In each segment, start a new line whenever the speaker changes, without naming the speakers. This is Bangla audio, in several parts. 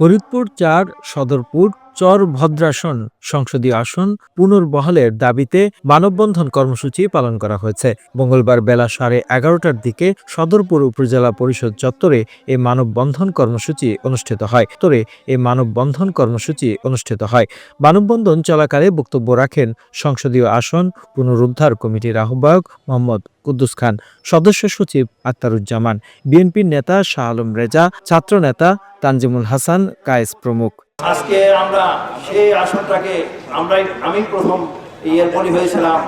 ফরিদপুর চার সদরপুর চর ভদ্রাসন সংসদীয় আসন পুনর্বহালের দাবিতে মানববন্ধন কর্মসূচি পালন করা হয়েছে। মঙ্গলবার বেলা সাড়ে এগারোটার দিকে সদরপুর উপজেলা পরিষদ চত্বরে এই মানববন্ধন কর্মসূচি অনুষ্ঠিত হয়। তোরে এই মানববন্ধন কর্মসূচি অনুষ্ঠিত হয়। মানববন্ধন চলাকালে বক্তব্য রাখেন সংসদীয় আসন পুনরুদ্ধার কমিটির আহ্বায়ক মোহাম্মদ কুদ্দুস খান, সদস্য সচিব আক্তারুজ্জামান, বিএনপির নেতা শাহ আলম রেজা, ছাত্রনেতা তানজিমুল হাসান কায়েস প্রমুখ।
আজকে আমরা সেই আসনটাকে আমরাই আমি প্রথম ইয়ের বলি হয়েছিলাম।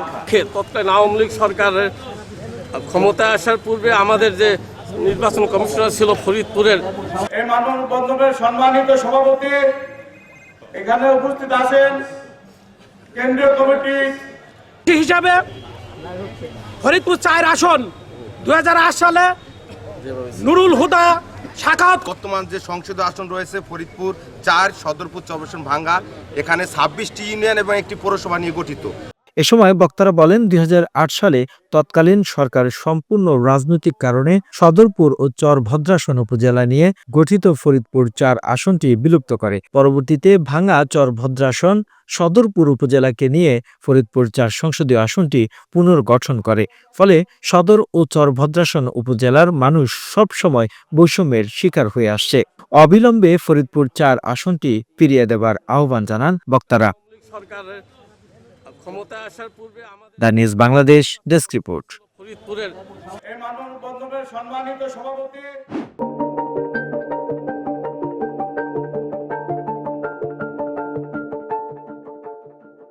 তৎকালীন আওয়ামী লীগ সরকারের ক্ষমতায় আসার পূর্বে আমাদের যে নির্বাচন কমিশনার ছিল ফরিদপুরের
এই মানববন্ধনের সম্মানিত সভাপতি এখানে উপস্থিত আছেন কেন্দ্রীয় কমিটি।
হিসাবে ফরিদপুর চায়ের আসন দু হাজার আট সালে নুরুল হুদা শাখাত
বর্তমান যে সংসদীয় আসন রয়েছে, ফরিদপুর চার, সদরপুর চব্বিশ ভাঙ্গা, এখানে ছাব্বিশটি ইউনিয়ন এবং একটি পৌরসভা নিয়ে গঠিত।
এ সময় বক্তারা বলেন, দুই হাজার আট সালে তৎকালীন সরকার সম্পূর্ণ রাজনৈতিক কারণে সদরপুর ও চর ভদ্রাসন উপজেলা নিয়ে গঠিত ফরিদপুর চার আসনটি বিলুপ্ত করে। পরবর্তীতে ভাঙা চর ভদ্রাসন সদরপুর উপজেলাকে নিয়ে ফরিদপুর চার সংসদীয় আসনটি পুনর্গঠন করে। ফলে সদর ও চর ভদ্রাসন উপজেলার মানুষ সবসময় বৈষম্যের শিকার হয়ে আসছে। অবিলম্বে ফরিদপুর চার আসনটি ফিরিয়ে দেবার আহ্বান জানান বক্তারা।
সরকারের ক্ষমতায় আসার পূর্বে আমাদের
the news Bangladesh desk report.
ফরিদপুরের
সম্মানিত সভাপতি।